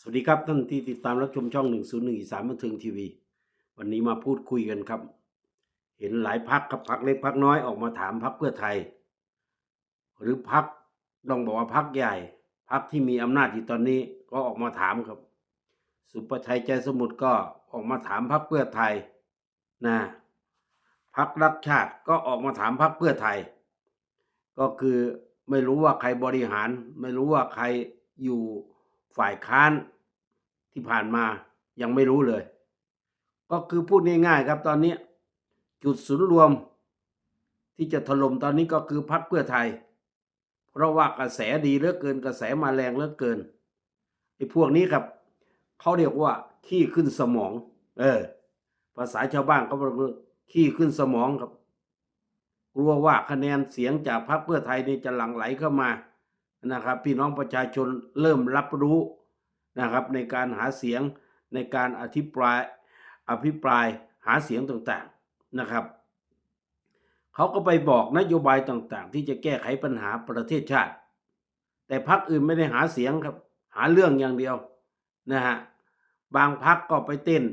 สวัสดีครับท่านที่ติดตามรับชมช่อง 101อีสานบันเทิงทีวี วันนี้มาพูดคุยกันครับ เห็นหลายพักครับพักเล็กพักน้อยออกมาถามพักเพื่อไทย หรือพักต้องบอกว่าพักใหญ่ พักที่มีอำนาจอยู่ตอนนี้ก็ออกมาถามครับ สุประชัยใจสมุทรก็ออกมาถามพักเพื่อไทยนะพักรักชาติก็ออกมาถามพักเพื่อไทย ก็คือไม่รู้ว่าใครบริหาร ไม่รู้ว่าใครอยู่ ฝ่ายค้านที่ผ่านมายังไม่รู้เลย ก็คือพูดง่ายๆครับตอนนี้ จุดศูนย์รวม ที่จะถล่มตอนนี้ก็คือพักเพื่อไทย เพราะว่ากระแสดีเหลือเกินกระแสมาแรงเหลือเกินไอ้พวกนี้ครับเขาเรียกว่าขี้ขึ้นสมอง เออ ภาษาชาวบ้านเขาบอกขี้ขึ้นสมองครับ กลัวว่าคะแนนเสียงจากพรรคเพื่อไทยนี่จะหลั่งไหลเข้ามา นะครับพี่น้องประชาชนเริ่มรับรู้นะครับในการหาเสียงในการอภิปรายอภิปรายหาเสียงต่างๆนะครับเขาก็ไปบอกนโยบายต่างๆ ที่จะแก้ไขปัญหาประเทศชาติ แต่พรรคอื่นไม่ได้หาเสียงครับ หาเรื่องอย่างเดียวนะฮะบางพรรคก็ไปเต้น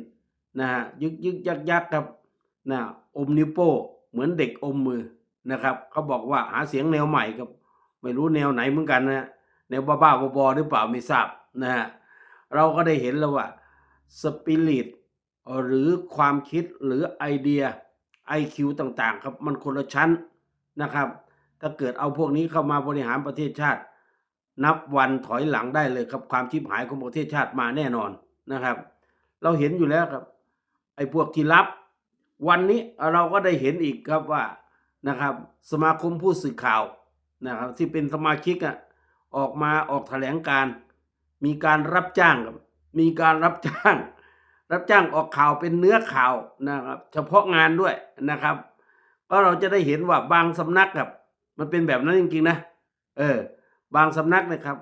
นะฮะยึกยึกยักยักครับนะอมนิ้วโป้เหมือนเด็กอมมือนะครับเขาบอกว่าหาเสียงแนวใหม่ครับ ไม่รู้แนวไหนเหมือนกันนะแนวบ้าๆบอๆหรือเปล่าไม่ทราบนะฮะเราก็ได้เห็นแล้วว่าสปิริตหรือความคิดหรือไอเดีย IQ ต่างๆครับมันคนละชั้นนะครับ ถ้าเกิดเอาพวกนี้เข้ามาบริหารประเทศชาติ นับวันถอยหลังได้เลยครับความชิบหายของประเทศชาติมาแน่นอนนะครับ เราเห็นอยู่แล้วครับ ไอ้พวกที่รับ วันนี้เราก็ได้เห็นอีกครับว่านะครับ สมาคมผู้สื่อข่าว นะครับที่เป็นสมาชิกอะออกมาออกแถลงการมีการรับจ้างครับมีการรับจ้าง รับจ้างออกข่าวเป็นเนื้อข่าวนะครับ เฉพาะงานด้วยนะครับ ก็เราจะได้เห็นว่าบางสำนักครับ มันเป็นแบบนั้นจริงๆนะเออ บางสำนักนะครับ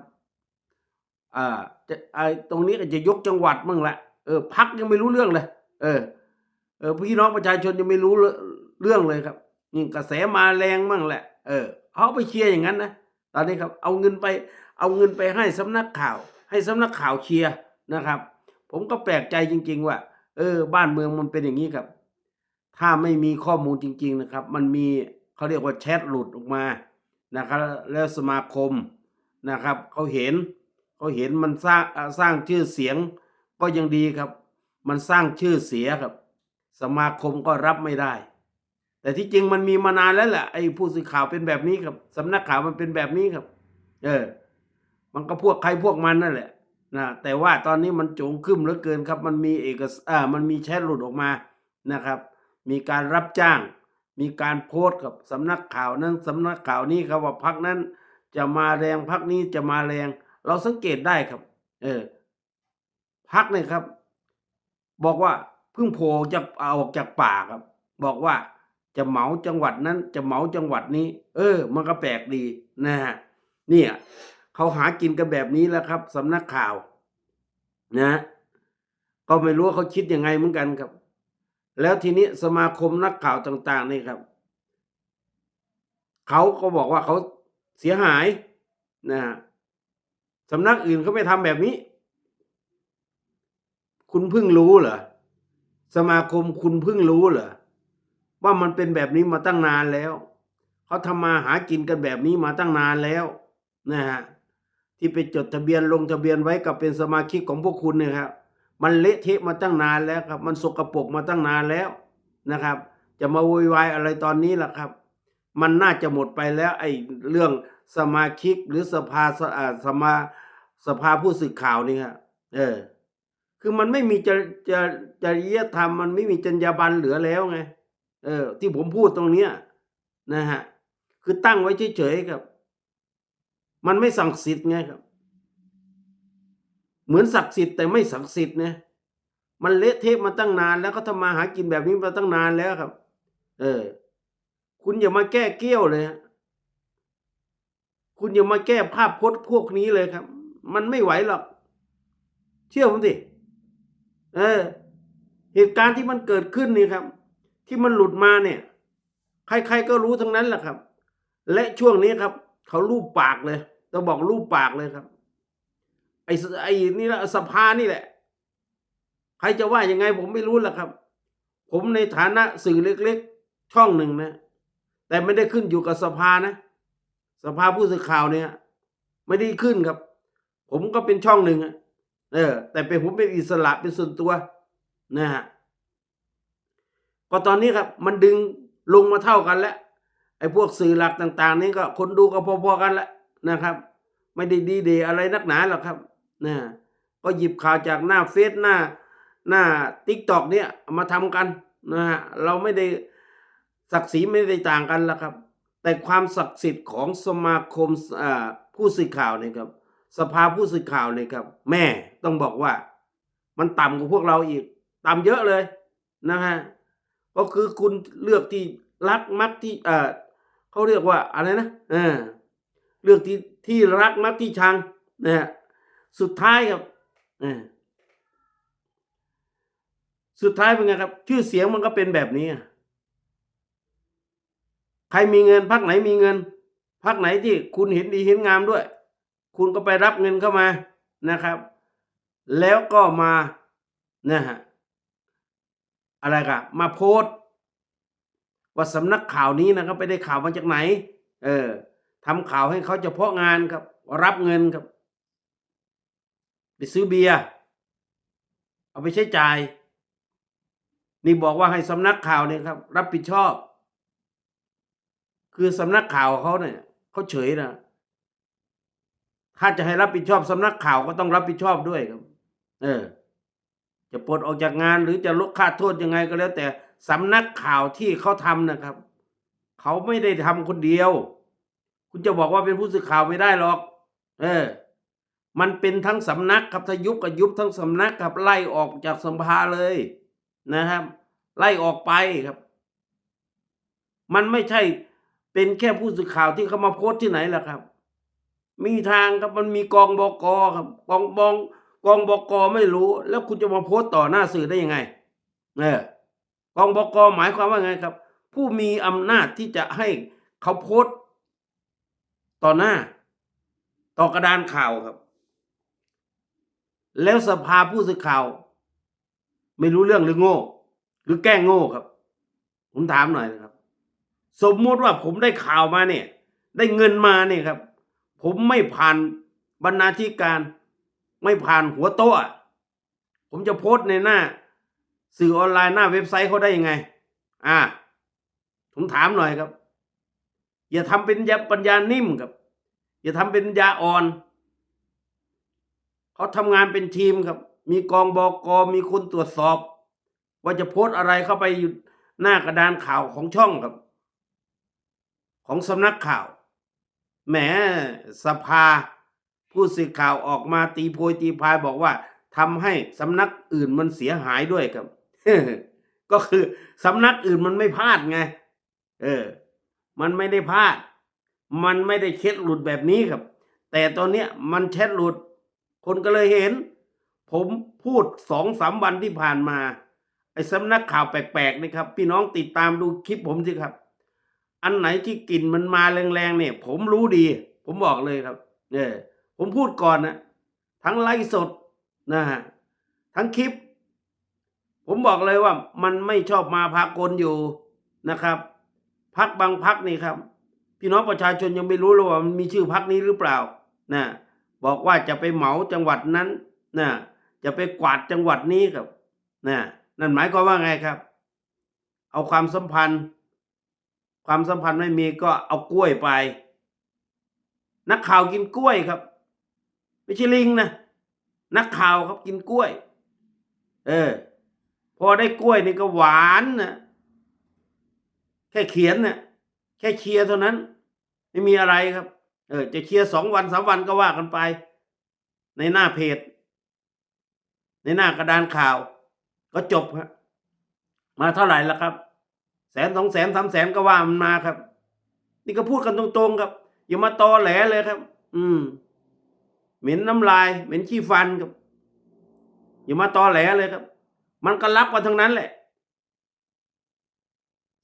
อ่าจะไอตรงนี้ก็จะยกจังหวัดมั่งละเออพักยังไม่รู้เรื่องเลย เออ เออพี่น้องประชาชนยังไม่รู้เรื่องเลยครับนี่กระแสมาแรงมั่งแหละ เออ เขาไปเชียร์อย่างนั้นนะตอนนี้ครับเอาเงินไปเอาเงินไปให้สำนักข่าว ให้สำนักข่าวเชียร์นะครับ ผมก็แปลกใจจริง ๆ ว่า เออ บ้านเมืองมันเป็นอย่างนี้ครับ ถ้าไม่มีข้อมูลจริง ๆนะครับ มันมีเขาเรียกว่าแชทหลุดออกมานะครับ แล้วสมาคมนะครับเขาเห็นเขาเห็นมันสร้างสร้างชื่อเสียงก็ยังดีครับ มันสร้างชื่อเสียครับ สมาคมก็รับไม่ได้ แต่ที่จริงมันมีมานานแล้วแหละไอ้ผู้สื่อข่าวเป็นแบบนี้ครับสำนักข่าวมันเป็นแบบนี้ครับ เออ มันก็พวกใครพวกมันนั่นแหละนะแต่ว่าตอนนี้มันโจงขึ้นเหลือเกินครับ มันมีเอกสอ่ามันมีแชทหลุดออกมานะครับ มีการรับจ้าง มีการโพสต์กับสำนักข่าวนั้นสำนักข่าวนี้ครับว่าพักนั้น จะมาแรงพักนี้จะมาแรง เราสังเกตได้ครับ เออพักเนี่ยครับ บอกว่าเพิ่งโผล่จะเอาออกจากป่าครับ บอกว่า จะเหมาจังหวัดนั้น จะเหมาจังหวัดนี้ เออ มันก็แปลกดีนะฮะเนี่ยเขาหากินกันแบบนี้แล้วครับสำนักข่าว นะ ก็ไม่รู้เขาคิดยังไงเหมือนกันครับ แล้วทีนี้สมาคมนักข่าวต่าง ๆ นี่ครับเขาก็บอกว่าเขาเสียหายนะฮะสำนักอื่นเขาไม่ทำแบบนี้ คุณเพิ่งรู้เหรอสมาคมคุณเพิ่งรู้เหรอ ว่ามันเป็นแบบนี้มาตั้งนานแล้วเขาทำมาหากินกันแบบนี้มาตั้งนานแล้วนะฮะที่ไปจดทะเบียนลงทะเบียนไว้กับเป็นสมาชิกของพวกคุณเนี่ยครับ มันเละเทะมาตั้งนานแล้วครับ มันสกรปรกมาตั้งนานแล้วนะครับ จะมาโวยวายอะไรตอนนี้ล่ะครับ มันน่าจะหมดไปแล้วไอ้เรื่องสมาชิกหรือสภาสสมาสภาผู้สื่อข่าวนี่ครับเออ คือมันไม่มีจริจริจริยธรรมมันไม่มีจรรยาบรรณเหลือแล้วไง เออ ที่ผมพูดตรงเนี้ยนะฮะคือตั้งไว้เฉยๆครับ มันไม่ศักดิ์สิทธิ์ไงครับ เหมือนศักดิ์สิทธิ์แต่ไม่ศักดิ์สิทธิ์นะมันเละเทะมาตั้งนาน แล้วก็ทำมาหากินแบบนี้มาตั้งนานแล้วครับ เออ คุณอย่ามาแก้เกี้ยวเลยฮะคุณอย่ามาแก้ภาพพจน์พวกนี้เลยครับ มันไม่ไหวหรอก เชื่อผมสิเออ เหตุการณ์ที่มันเกิดขึ้นนี่ครับ ที่มันหลุดมาเนี่ย ใครๆก็รู้ทั้งนั้นแหละครับ และช่วงนี้ครับเขาลูบปากเลยต้องบอกลูบปากเลยครับ ไอ้ไอ้นี่ละสภานี่แหละ ใครจะว่ายังไงผมไม่รู้ล่ะครับ ผมในฐานะสื่อเล็กๆ ช่องหนึ่งนะ แต่ไม่ได้ขึ้นอยู่กับสภานะ สภาผู้สื่อข่าวเนี่ย ไม่ได้ขึ้นครับ ผมก็เป็นช่องหนึ่งอะเออ แต่เป็นผมเป็นอิสระเป็นส่วนตัวนะฮะ ก็ตอนนี้ครับมันดึงลงมาเท่ากันแล้วไอ้พวกสื่อหลักต่าง ๆ นี่ก็คนดูก็พอๆกันแล้วนะครับ ไม่ได้ดีเดอะไรนักหนาหรอกครับนะก็หยิบข่าวจากหน้าเฟซหน้าหน้าทิกตอกเนี่ยมาทำกันนะฮะเราไม่ได้ศักดิ์ศรีไม่ได้ต่างกันล้วครับ แต่ความศักดิ์สิทธิ์ของสมาคมผู้สื่อข่าวเนี่ยครับ สภาผู้สื่อข่าวเนี่ยครับ แม่ต้องบอกว่า มันต่ำกว่าพวกเราอีก ต่ำเยอะเลยนะฮะ ก็คือคุณเลือกที่รักมักที่เออเขาเรียกว่าอะไรนะเออเลือกที่ที่รักมักที่ชังนะฮะสุดท้ายครับเออสุดท้ายเป็นไงครับ ชื่อเสียงมันก็เป็นแบบนี้ใครมีเงินพักไหนมีเงินพักไหนที่คุณเห็นดีเห็นงามด้วย คุณก็ไปรับเงินเข้ามานะครับ แล้วก็มานะฮะ อะไรกันมาโพสต์ว่าสำนักข่าวนี้นะครับไปได้ข่าวมาจากไหน เออทำข่าวให้เขาเฉพาะงานครับ รับเงินครับ ไปซื้อเบียร์เอาไปใช้จ่าย นี่บอกว่าให้สำนักข่าวเนี่ยครับ รับผิดชอบ คือสำนักข่าวเขาเนี่ยเขาเฉยนะถ้าจะให้รับผิดชอบสำนักข่าวก็ต้องรับผิดชอบด้วยครับ เออ จะปลดออกจากงานหรือจะลดค่าโทษยังไงก็แล้ว แต่สำนักข่าวที่เขาทำนะครับ เขาไม่ได้ทำคนเดียว คุณจะบอกว่าเป็นผู้สื่อข่าวไม่ได้หรอก เออ มันเป็นทั้งสำนักครับถ้ายุบก็ยุบทั้งสำนักครับไล่ออกจากสภาเลยนะครับ ไล่ออกไปครับ มันไม่ใช่เป็นแค่ผู้สื่อข่าวที่เขามาโพสต์ที่ไหนล่ะครับ มีทางครับมันมีกองบอกครับ กองบอง กองบกไม่รู้ แล้วคุณจะมาโพสต์ต่อหน้าสื่อได้ยังไงเออกองบกหมายความว่าไงครับ ผู้มีอำนาจที่จะให้เขาโพสต์ต่อหน้า ต่อกระดานข่าวครับ แล้วสภาผู้สื่อข่าว ไม่รู้เรื่องหรือโง่ หรือแกล้งโง่ครับ ผมถามหน่อยนะครับ สมมติว่าผมได้ข่าวมาเนี่ย ได้เงินมาเนี่ยครับ ผมไม่ผ่านบรรณาธิการ ไม่ผ่านหัวโต๊ะอะผมจะโพสต์ในหน้า สื่อออนไลน์หน้าเว็บไซต์เขาได้ยังไง อ่า ผมถามหน่อยครับ อย่าทำเป็นยาปัญญานิ่มครับ อย่าทำเป็นยาอ่อนเขาทำงานเป็นทีมครับ มีกองบอกอมีคนตรวจสอบ ว่าจะโพสต์อะไรเข้าไปอยู่หน้ากระดานข่าวของช่องครับ ของสำนักข่าวแหมสภา ผู้สื่อข่าวออกมาตีโพยตีพายบอกว่าทำให้สำนักอื่นมันเสียหายด้วยครับ ก็คือสำนักอื่นมันไม่พลาดไง เออ มันไม่ได้พลาด มันไม่ได้เช็ดหลุดแบบนี้ครับ แต่ตอนเนี้ยมันเช็ดหลุด คนก็เลยเห็น ผมพูดสองสามวันที่ผ่านมา ไอ้สำนักข่าวแปลกๆนี่ครับ พี่น้องติดตามดูคลิปผมสิครับ อันไหนที่กลิ่นมันมาแรงๆเนี่ย ผมรู้ดี ผมบอกเลยครับ เออ ผมพูดก่อนนะทั้งไลฟ์สดนะฮะทั้งคลิป ผมบอกเลยว่ามันไม่ชอบมาพากลอยู่นะครับพักบางพักนี่ครับ พี่น้องประชาชนยังไม่รู้เลยว่ามันมีชื่อพักนี้หรือเปล่านะบอกว่าจะไปเหมาจังหวัดนั้นนะจะไปกวาดจังหวัดนี้ครับนะนั่นหมายความว่าไงครับ เอาความสัมพันธ์ ความสัมพันธ์ไม่มีก็เอากล้วยไป นักข่าวกินกล้วยครับ ไม่ใช่ลิงนะนักข่าวครับกินกล้วย เออ พอได้กล้วยนี่ก็หวานนะแค่เขียนนะแค่เชียร์เท่านั้น ไม่มีอะไรครับ เออ จะเชียร์สองวันสามวันก็ว่ากันไป ในหน้าเพจ ในหน้ากระดานข่าว ก็จบครับมาเท่าไหร่ละครับแสนสองแสนสามแสนก็ว่ามันมาครับ นี่ก็พูดกันตรงๆครับ อย่ามาตอแหลเลยครับ อืม เหม็นน้ำลาย เหม็นขี้ฟันครับ อย่ามาตอแหลเลยครับ มันก็รับกันทั้งนั้นแหละ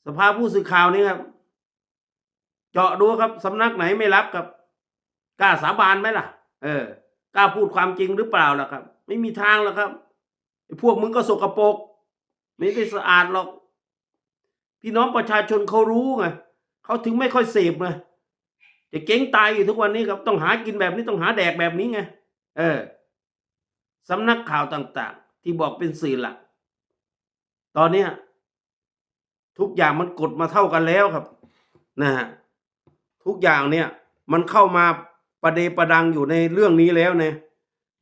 สภาผู้สื่อข่าวนี่ครับ เจาะดูครับสำนักไหนไม่รับครับกล้าสาบานไหมล่ะ เออกล้าพูดความจริงหรือเปล่าล่ะครับ ไม่มีทางหรอกครับพวกมึงก็สกปรกไม่ได้สะอาดหรอก พี่น้องประชาชนเขารู้ไงเขาถึงไม่ค่อยเสพไง จะเก่งตายอยู่ทุกวันนี้ครับต้องหากินแบบนี้ต้องหาแดกแบบนี้ไงเออสำนักข่าวต่าง ๆ ที่บอกเป็นสื่อหลักตอนเนี้ยทุกอย่างมันกดมาเท่ากันแล้วครับนะฮะทุกอย่างเนี่ย มันเข้ามาประเดประดังอยู่ในเรื่องนี้แล้วเนี่ย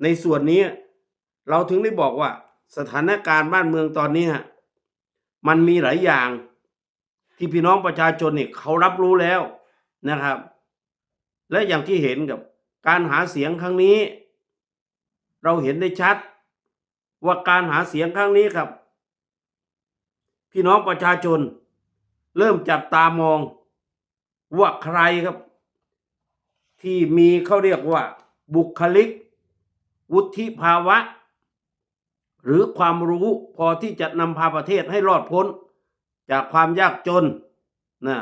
ในส่วนนี้ เราถึงได้บอกว่า สถานการณ์บ้านเมืองตอนนี้ฮะมันมีหลายอย่าง ที่พี่น้องประชาชนเนี่ยเขารับรู้แล้วนะครับ และอย่างที่เห็นกับการหาเสียงครั้งนี้ เราเห็นได้ชัด ว่าการหาเสียงครั้งนี้ครับ พี่น้องประชาชน เริ่มจับตามอง ว่าใครครับ ที่มีเขาเรียกว่า บุคลิก วุฒิภาวะ หรือความรู้พอที่จะนำพาประเทศให้รอดพ้น จากความยากจนนะ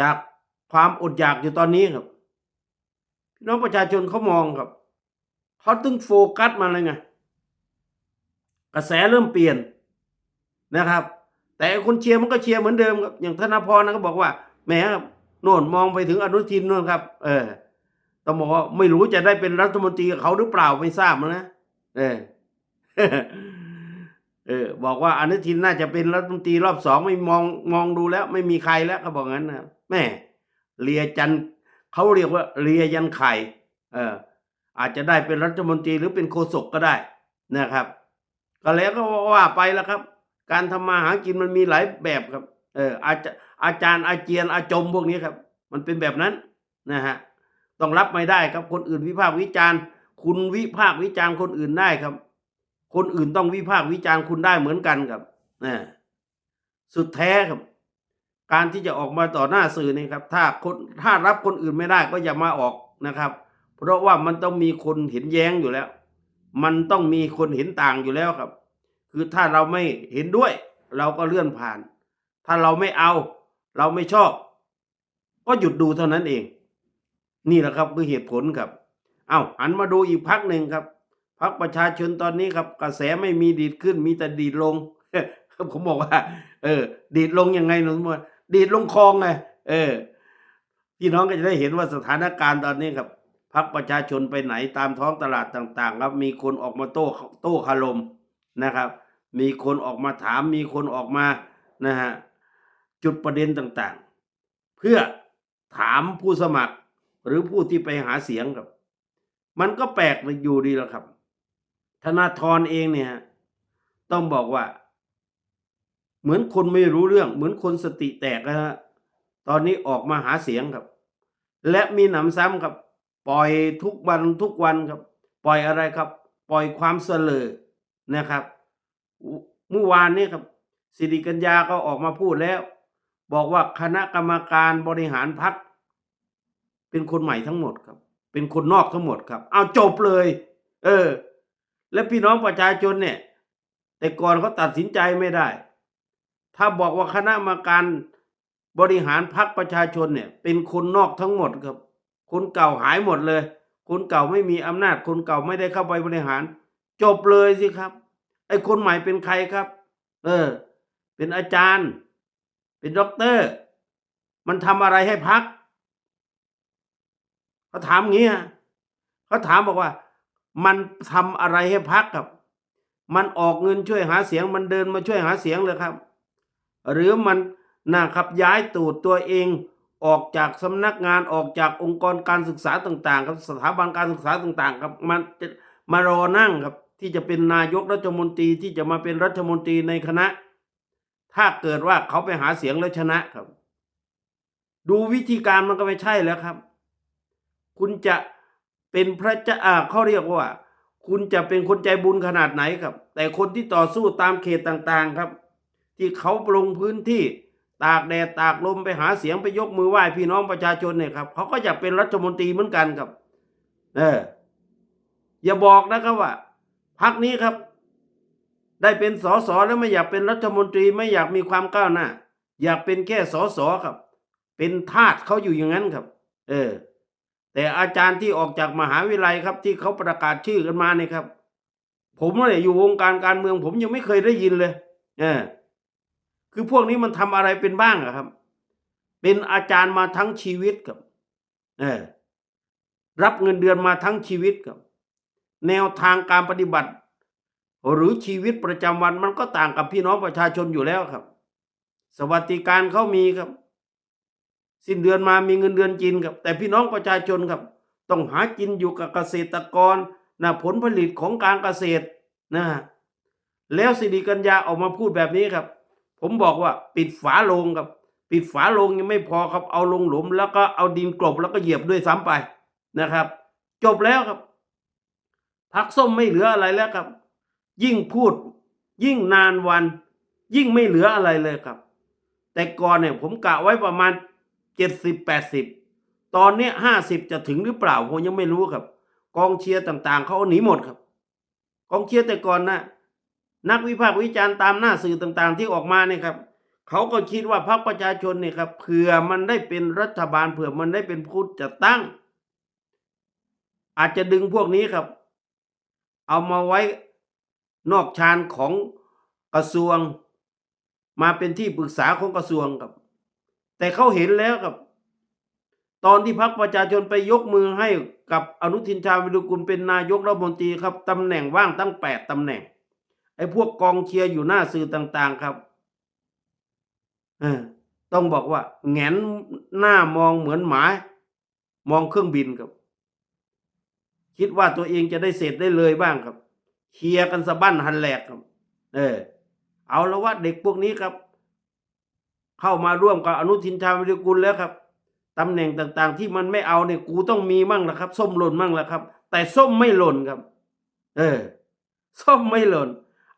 จากความอดอยากอยู่ตอนนี้ครับ น้องประชาชนเขามองครับเขาตึงโฟกัสมาเลยไงกระแสเริ่มเปลี่ยนนะครับ แต่คนเชียร์มันก็เชียร์เหมือนเดิมครับอย่างธนาพรนะก็บอกว่าแหมโน่นมองไปถึงอนุทินโน่นครับ เออต้องบอกว่าไม่รู้จะได้เป็นรัฐมนตรีกับเขาหรือเปล่าไม่ทราบนะเออเออ บอกว่าอนุทินน่าจะเป็นรัฐมนตรีรอบสองไม่มองมองดูแล้ว ไม่มีใครแล้วเขาบอกงั้นนะแม่เลียจัน เขาเรียกว่าเลียยันไข่เอออาจจะได้เป็นรัฐมนตรีหรือเป็นโฆษกก็ได้นะครับ ก็แล้วก็ว่าไปแล้วครับ การทำมาหากินมันมีหลายแบบครับ เอออาจอาจารย์อาเจียนอาจมพวกนี้ครับ มันเป็นแบบนั้นนะฮะต้องรับไม่ได้ครับคนอื่นวิพากษ์วิจารณ์ คุณวิพากษ์วิจารณ์คนอื่นได้ครับ คนอื่นต้องวิพากษ์วิจารณ์คุณได้เหมือนกันครับนะสุดแท้ครับ การที่จะออกมาต่อหน้าสื่อนี่ครับ ถ้าคนถ้ารับคนอื่นไม่ได้ก็อย่ามาออกนะครับ เพราะว่ามันต้องมีคนเห็นแย้งอยู่แล้ว มันต้องมีคนเห็นต่างอยู่แล้วครับ คือถ้าเราไม่เห็นด้วย เราก็เลื่อนผ่าน ถ้าเราไม่เอา เราไม่ชอบ ก็หยุดดูเท่านั้นเอง นี่แหละครับคือเหตุผลครับ เอาหันมาดูอีกพักหนึ่งครับพักประชาชนตอนนี้ครับ กระแสไม่มีดีดขึ้นมีแต่ดีดลงผมบอกว่า เออ ดีดลงยังไงหนูว่า ดีดลงคลองไงเออพี่น้องก็จะได้เห็นว่าสถานการณ์ตอนนี้ครับพักประชาชนไปไหนตามท้องตลาดต่าง ๆ ครับ มีคนออกมาโต้โต้คารมนะครับ มีคนออกมาถาม มีคนออกมานะฮะจุดประเด็นต่างๆ เพื่อถามผู้สมัครหรือผู้ที่ไปหาเสียงครับ มันก็แปลกอยู่ดีแล้วครับ ธนาธรเองเนี่ย ต้องบอกว่า เหมือนคนไม่รู้เรื่อง เหมือนคนสติแตกนะฮะตอนนี้ออกมาหาเสียงครับ และมีหนำซ้ำครับ ปล่อยทุกวันทุกวันครับ ปล่อยอะไรครับ ปล่อยความเสลอนะครับเมื่อวานนี้ครับสิริกัญญาก็ออกมาพูดแล้ว บอกว่าคณะกรรมการบริหารพักเป็นคนใหม่ทั้งหมดครับ เป็นคนนอกทั้งหมดครับเอาจบเลย เออ และพี่น้องประชาชนเนี่ย แต่ก่อนเขาตัดสินใจไม่ได้ ถ้าบอกว่าคณะกรรมการบริหารพักประชาชนเนี่ย เป็นคนนอกทั้งหมดครับ คนเก่าหายหมดเลย คนเก่าไม่มีอำนาจ คนเก่าไม่ได้เข้าไปบริหาร จบเลยสิครับ ไอ้คนใหม่เป็นใครครับ เออ เป็นอาจารย์ เป็นด็อกเตอร์ มันทำอะไรให้พักเขาถามงี้ฮะเขาถามบอกว่า มันทำอะไรให้พักครับ มันออกเงินช่วยหาเสียง มันเดินมาช่วยหาเสียงเลยครับ หรือมันนะครับย้ายตูดตัวเองออกจากสำนักงานออกจากองค์กรการศึกษาต่างๆครับสถาบันการศึกษาต่างๆครับมันจะมารอนั่งครับที่จะเป็นนายกรัฐมนตรีที่จะมาเป็นรัฐมนตรีในคณะ ถ้าเกิดว่าเขาไปหาเสียงแล้วชนะครับ ดูวิธีการมันก็ไม่ใช่แล้วครับ คุณจะเป็นพระเจ้าอ่าเขาเรียกว่า คุณจะเป็นคนใจบุญขนาดไหนครับ แต่คนที่ต่อสู้ตามเขตต่างๆครับ ที่เขาลงพื้นที่ตากแดดตากลมไปหาเสียงไปยกมือไหว้พี่น้องประชาชนเนี่ยครับเขาก็อยากเป็นรัฐมนตรีเหมือนกันครับ เออ อย่าบอกนะครับว่าพักนี้ครับ ได้เป็นสสแล้วไม่อยากเป็นรัฐมนตรีไม่อยากมีความก้าวหน้า อยากเป็นแค่สสครับ เป็นทาสเขาอยู่อย่างนั้นครับ เออ แต่อาจารย์ที่ออกจากมหาวิทยาลัยครับ ที่เขาประกาศชื่อกันมาเนี่ยครับ ผมเนี่ยอยู่วงการการเมือง ผมยังไม่เคยได้ยินเลย เออ คือพวกนี้มันทำอะไรเป็นบ้างอะครับ เป็นอาจารย์มาทั้งชีวิตครับเออรับเงินเดือนมาทั้งชีวิตครับ แนวทางการปฏิบัติ หรือชีวิตประจำวันมันก็ต่างกับพี่น้องประชาชนอยู่แล้วครับ สวัสดิการเขามีครับ สิ้นเดือนมามีเงินเดือนกินครับ แต่พี่น้องประชาชนครับ ต้องหากินอยู่กับเกษตรกรนะผลผลิตของการเกษตรนะแล้วสิริกัญญาออกมาพูดแบบนี้ครับ ผมบอกว่าปิดฝาโลงครับ ปิดฝาโลงยังไม่พอครับเอาลงหลุม แล้วก็เอาดินกลบแล้วก็เหยียบด้วยซ้ำไปนะครับ จบแล้วครับ พักส้มไม่เหลืออะไรแล้วครับ ยิ่งพูด ยิ่งนานวัน ยิ่งไม่เหลืออะไรเลยครับ แต่ก่อนเนี่ยผมกะไว้ประมาณเจ็ดสิบแปดสิบตอนนี้ห้าสิบจะถึงหรือเปล่าผมยังไม่รู้ครับ กองเชียร์ต่างๆเขาเอาหนีหมดครับ กองเชียร์แต่ก่อนนะ นักวิพากษ์วิจารณ์ตามหน้าสื่อต่างๆ ที่ออกมาเนี่ยครับเขาก็คิดว่าพรรคประชาชนเนี่ยครับเผื่อมันได้เป็นรัฐบาลเผื่อมันได้เป็นผู้จัดตั้ง อาจจะดึงพวกนี้ครับ เอามาไว้นอกชานของกระทรวง มาเป็นที่ปรึกษาของกระทรวงครับ แต่เขาเห็นแล้วครับ ตอนที่พรรคประชาชนไปยกมือให้กับอนุทินชาญวิรุกุลเป็นนายกรัฐมนตรีครับตำแหน่งว่างตั้งแปดตำแหน่ง อ้พวกกองเชียร์อยู่หน้าสื่อต่าง ๆ ครับเออต้องบอกว่าแงนหน้ามองเหมือนหมามองเครื่องบินครับ คิดว่าตัวเองจะได้เสร็จได้เลยบ้างครับเคลียร์กันสะบั้นหันแหลกครับ เออ เอาแล้วว่าเด็กพวกนี้ครับ เข้ามาร่วมกับอนุทินชาญวิรุกุลแล้วครับตำแหน่งต่างๆ ที่มันไม่เอาเนี่ยกูต้องมีมั่งละครับ ส้มหล่นมั่งละครับ แต่ส้มไม่หล่นครับ เออ ส้มไม่หล่น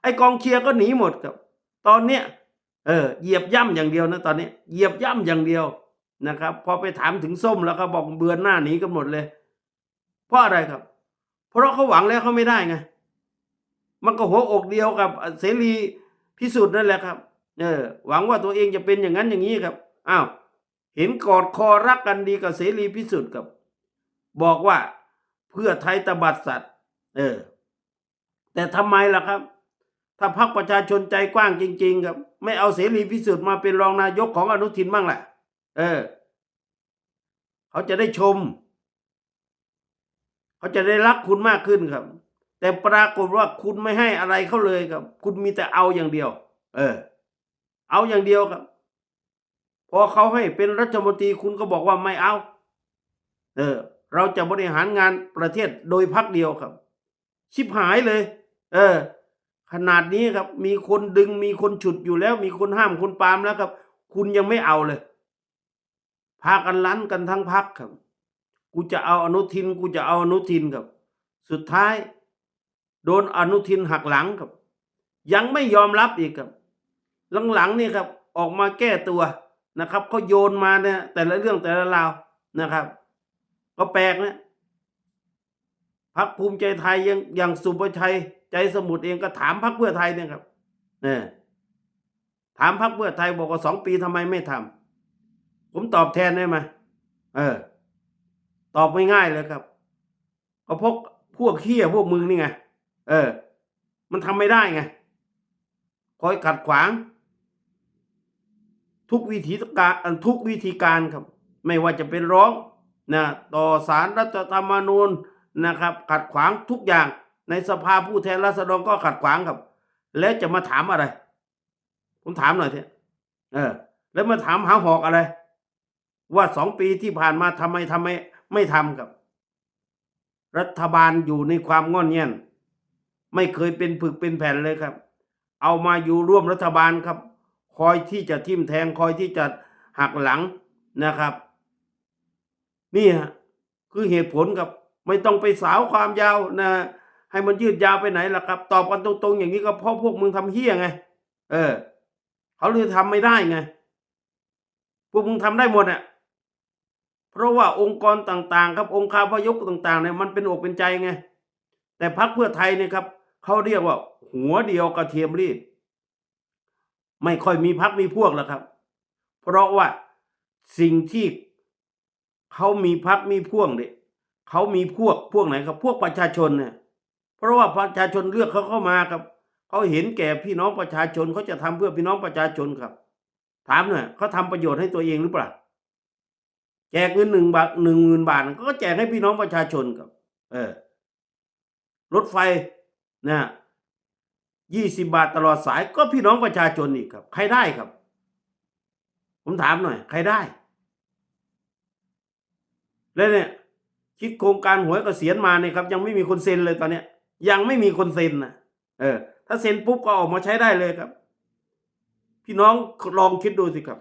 ไอกองเชียร์ก็หนีหมดครับ ตอนเนี้ยเออเหยียบย่ำอย่างเดียวนะตอนนี้เหยียบย่ำอย่างเดียวนะครับ พอไปถามถึงส้มแล้วก็บอกเบือนหน้าหนีกันหมดเลย เพราะอะไรครับ เพราะเขาหวังแล้วเขาไม่ได้ไงมันก็หัวอกเดียวกับเสรีพิสุทธิ์นั่นแหละครับ เออ หวังว่าตัวเองจะเป็นอย่างนั้นอย่างนี้ครับอ้าวเห็นกอดคอรักกันดีกับเสรีพิสุทธิ์กับ บอกว่าเพื่อไทยตบัดสัตว์ เออ แต่ทำไมล่ะครับ ถ้าพรรคประชาชนใจกว้างจริง ๆ ครับ ไม่เอาเสรีพิสุทธิ์มาเป็นรองนายกของอนุทินบ้างแหละเออ เขาจะได้ชม เขาจะได้รักคุณมากขึ้นครับ แต่ปรากฏว่าคุณไม่ให้อะไรเขาเลยครับ คุณมีแต่เอาอย่างเดียว เออ เอาอย่างเดียวครับ พอเขาให้เป็นรัฐมนตรีคุณก็บอกว่าไม่เอา เออ เราจะบริหารงานประเทศโดยพักเดียวครับ ชิบหายเลย เออ ขนาดนี้ครับ มีคนดึงมีคนฉุดอยู่แล้ว มีคนห้ามคนปามแล้วครับ คุณยังไม่เอาเลยพากันลั้นกันทั้งพักครับ กูจะเอาอนุทิน กูจะเอาอนุทินครับ สุดท้าย โดนอนุทินหักหลังครับ ยังไม่ยอมรับอีกครับ หลังๆนี่ครับ ออกมาแก้ตัวนะครับเขาโยนมาเนี่ยแต่ละเรื่องแต่ละราวนะครับ ก็แปลกนะพักภูมิใจไทยยังอย่างสุประชัย ใจสมุทรเองก็ถามพักเพื่อไทยเนี่ยครับเนี่ยถามพักเพื่อไทยบอกว่าสองปีทำไมไม่ทำผมตอบแทนได้ไหมเออ ตอบไม่ง่ายเลยครับ ก็พวกพวกเขี้ยพวกมึงนี่ไง เออ มันทำไม่ได้ไง คอยขัดขวาง ทุกวิธีการทุกวิธีการครับ ไม่ว่าจะเป็นร้องนะต่อสารรัฐธรรมนูญนะครับ ขัดขวางทุกอย่าง ในสภาผู้แทนราษฎรก็ขัดขวางครับ แล้วจะมาถามอะไร ผมถามหน่อยเถอะเออ แล้วมาถามหาหอกอะไร ว่าสองปีที่ผ่านมาทำไมทำไมไม่ทำครับ รัฐบาลอยู่ในความงอนเงียนไม่เคยเป็นผึกเป็นแผ่นเลยครับ เอามาอยู่ร่วมรัฐบาลครับ คอยที่จะทิ่มแทงคอยที่จะหักหลังนะครับ นี่ฮะคือเหตุผลครับ ไม่ต้องไปสาวความยาวนะ ให้มันยืดยาวไปไหนล่ะครับ ตอบกันตรงๆอย่างนี้ก็เพราะพวกมึงทำเฮี้ยไง เออ เขาเลยทำไม่ได้ไง พวกมึงทำได้หมดอะ เพราะว่าองค์กรต่างๆ ครับองค์คาพยพต่างๆเนี่ยมันเป็นอกเป็นใจไง แต่พรรคเพื่อไทยเนี่ยครับเขาเรียกว่า หัวเดียวกระเทียมรีดไม่ค่อยมีพักมีพวกแล้วครับ เพราะว่าสิ่งที่เขามีพักมีพวกเนี่ยเขามีพวกพวกไหนครับ พวกประชาชนเนี่ย เพราะว่าประชาชนเลือกเขาเข้ามาครับเขาเห็นแก่พี่น้องประชาชนเขาจะทำเพื่อพี่น้องประชาชนครับ ถามหน่อยเขาทำประโยชน์ให้ตัวเองหรือเปล่าแจกเงินหนึ่งบาทหนึ่งหมื่นบาทก็แจกให้พี่น้องประชาชนครับ เออ รถไฟนะยี่สิบาทตลอดสายก็พี่น้องประชาชนอีกครับ ใครได้ครับ ผมถามหน่อย ใครได้ แล้วเนี่ย คิดโครงการหวยเกษียณมาเนี่ยครับ ยังไม่มีคนเซ็นเลยตอนเนี้ย ยังไม่มีคนเซ็นนะเออ ถ้าเซ็นปุ๊บก็ออกมาใช้ได้เลยครับ พี่น้องลองคิดดูสิครับ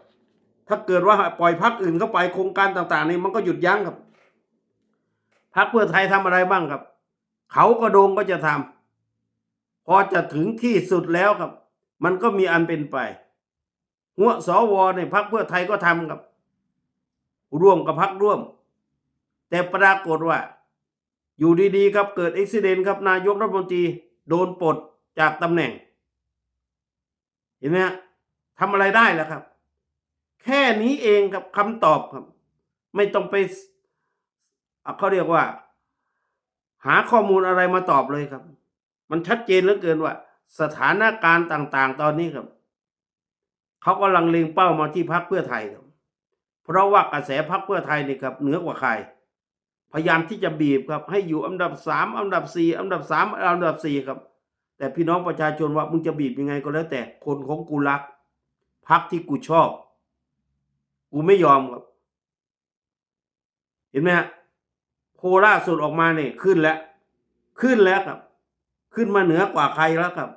ถ้าเกิดว่าปล่อยพักอื่นเข้าไปโครงการต่างๆ นี่มันก็หยุดยั้งครับพักเพื่อไทยทำอะไรบ้างครับ เขากระโดงก็จะทำพอจะถึงที่สุดแล้วครับ มันก็มีอันเป็นไปหัวสวเนี่ยพักเพื่อไทยก็ทำครับ ร่วมกับพักร่วม แต่ปรากฏว่า อยู่ดีๆครับเกิดอุบิเหตุครับนายกรัฐมนตรีโดนปลดจากตำแหน่ง เห็นไหมฮะทำอะไรได้แล้วครับ แค่นี้เองครับคำตอบครับ ไม่ต้องไปเขาเรียกว่า หาข้อมูลอะไรมาตอบเลยครับ มันชัดเจนเหลือเกินว่า สถานการณ์ต่าง ๆ ตอนนี้ครับเขากำลังเล็งเป้ามาที่พักเพื่อไทยครับ เพราะว่ากระแสพักเพื่อไทยนี่ครับเหนือกว่าใคร พยายามที่จะบีบครับ ให้อยู่อันดับสามอันดับสี่อันดับสามอันดับสี่ครับ แต่พี่น้องประชาชนว่ามึงจะบีบยังไงก็แล้วแต่คนของกูรักพักที่กูชอบ กูไม่ยอมครับ เห็นไหมฮะโพล่าสุดออกมาเนี่ยขึ้นแล้ว ขึ้นแล้วครับ ขึ้นมาเหนือกว่าใครแล้วครับ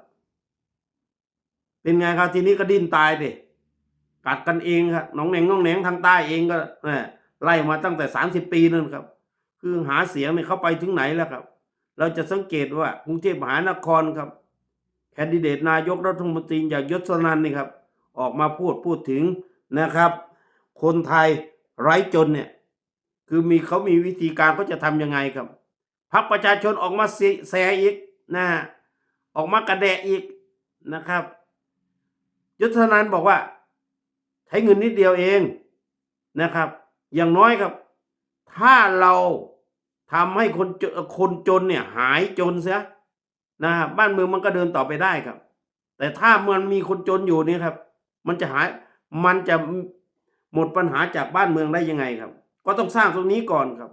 เป็นไงครับทีนี้ก็ดิ้นตายดิกัดกันเองครับน้องแหนงน้องแหนงทางใต้เองก็ไล่มาตั้งแต่สามสิบปีนั่นครับ คือหาเสียงเนี่ยเขาไปถึงไหนแล้วครับ เราจะสังเกตว่ากรุงเทพมหานครครับ แคนดิเดตนายกรัฐมนตรีอย่างยศนันนี่ครับ ออกมาพูดพูดถึงนะครับ คนไทยไร้จนเนี่ย คือมีเขามีวิธีการเขาจะทำยังไงครับพรรคประชาชนออกมาแซอีกนะฮะออกมากระแดะอีกนะครับ ยุทธนันบอกว่า ใช้เงินนิดเดียวเองนะครับ อย่างน้อยครับ ถ้าเรา ทำให้คนคนจนเนี่ยหายจนเสียนะบ้านเมืองมันก็เดินต่อไปได้ครับ แต่ถ้ามันมีคนจนอยู่เนี่ยครับ มันจะหายมันจะหมดปัญหาจากบ้านเมืองได้ยังไงครับ ก็ต้องสร้างตรงนี้ก่อนครับ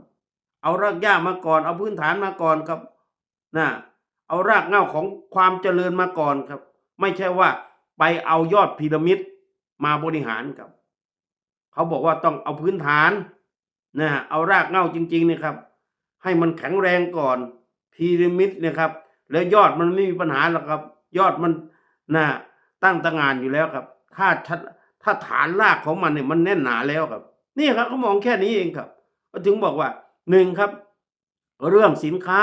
เอารากหญ้ามาก่อน เอาพื้นฐานมาก่อนครับนะเอารากเหง้าของความเจริญมาก่อนครับ ไม่ใช่ว่าไปเอายอดพีระมิดมาบริหารครับ เขาบอกว่าต้องเอาพื้นฐานนะเอารากเหง้าจริงๆเนี่ยครับ ให้มันแข็งแรงก่อนพีระมิดเนี่ยครับ แล้วยอดมันไม่มีปัญหาหรอกครับ ยอดมันนะตั้งตางานอยู่แล้วครับ ถ้าถ้าฐานรากของมันเนี่ยมันแน่นหนาแล้วครับ นี่ครับเขามองแค่นี้เองครับก็ถึงบอกว่าหนึ่งครับ เรื่องสินค้า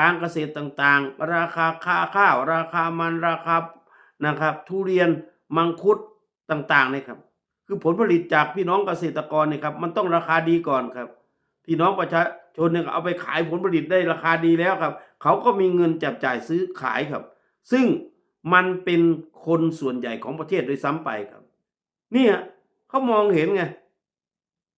การเกษตรต่างๆ ราคาค่าข้าว ราคามันราคานะครับ ทุเรียนมังคุดต่างๆนี่ครับ คือผลผลิตจากพี่น้องเกษตรกรเนี่ยครับ มันต้องราคาดีก่อนครับ พี่น้องประชา ชนเนี่ยเอาไปขายผลผลิตได้ราคาดีแล้วครับ เขาก็มีเงินจับจ่ายซื้อขายครับ ซึ่งมันเป็นคนส่วนใหญ่ของประเทศโดยซ้ำไปครับ เนี่ยเขามองเห็นไง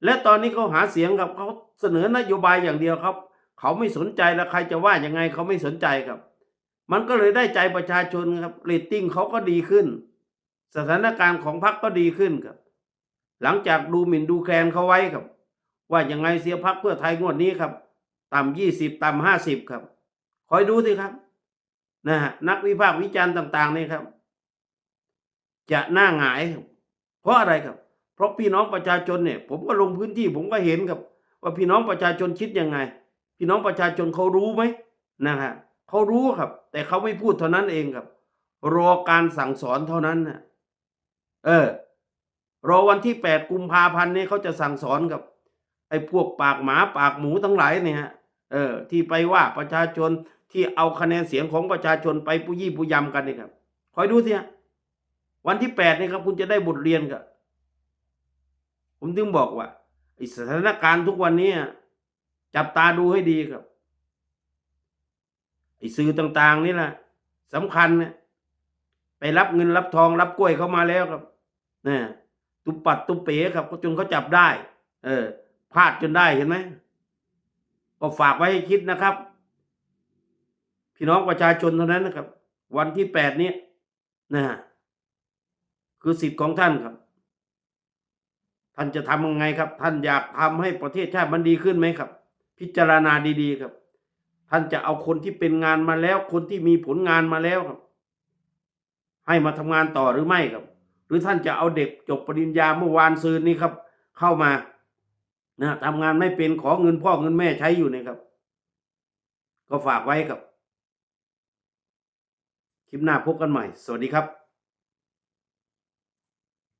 และตอนนี้เขาหาเสียงครับเขาเสนอนโยบายอย่างเดียวครับ เขาไม่สนใจแล้วใครจะว่ายังไงเขาไม่สนใจครับ มันก็เลยได้ใจประชาชนครับเรตติ้งเขาก็ดีขึ้น สถานการณ์ของพรรคก็ดีขึ้นครับ หลังจากดูหมิ่นดูแคลนเขาไว้ครับ ว่ายังไงเสียพรรคเพื่อไทยงวดนี้ครับ ต่ำยี่สิบต่ำห้าสิบครับ คอยดูสิครับนะฮะนักวิพากษ์วิจารณ์ต่าง ๆ นี่ครับ จะหน้าหงาย เพราะอะไรครับ เพราะพี่น้องประชาชนเนี่ย ผมก็ลงพื้นที่ผมก็เห็นครับ ว่าพี่น้องประชาชนคิดยังไง พี่น้องประชาชนเขารู้ไหมนะฮะเขารู้ครับ แต่เขาไม่พูดเท่านั้นเองครับ รอการสั่งสอนเท่านั้นนะเออรอวันที่แปดกุมภาพันธ์นี้เขาจะสั่งสอนกับ ไอ้พวกปากหมาปากหมูทั้งหลายเนี่ยเออที่ไปว่าประชาชนที่เอาคะแนนเสียงของประชาชนไปปุยี่ปุยำกันนี่ครับคอยดูสิฮะวันที่แปดนี่ครับคุณจะได้บทเรียนกับผมถึงบอกว่าสถานการณ์ทุกวันนี้จับตาดูให้ดีครับไอ้สื่อต่างๆนี่แหละสำคัญเนี่ยไปรับเงินรับทองรับกล้วยเข้ามาแล้วครับเนี่ยตุบปัดตุบเป๋ครับจนเขาจับได้ เออ พลาดจนได้เห็นไหมก็ฝากไว้ให้คิดนะครับ พี่น้องประชาชนเท่านั้นนะครับ วันที่แปดนี้นะฮะคือสิทธิ์ของท่านครับ ท่านจะทำยังไงครับ ท่านอยากทำให้ประเทศชาติมันดีขึ้นไหมครับ พิจารณาดี ๆ ครับ ท่านจะเอาคนที่เป็นงานมาแล้ว คนที่มีผลงานมาแล้วครับ ให้มาทำงานต่อหรือไม่ครับ หรือท่านจะเอาเด็กจบปริญญาเมื่อวานซืนนี้ครับ เข้ามา นะทำงานไม่เป็นขอเงินพ่อเงินแม่ใช้อยู่นะครับ ก็ฝากไว้ครับ คลิปหน้าพบกันใหม่ สวัสดีครับ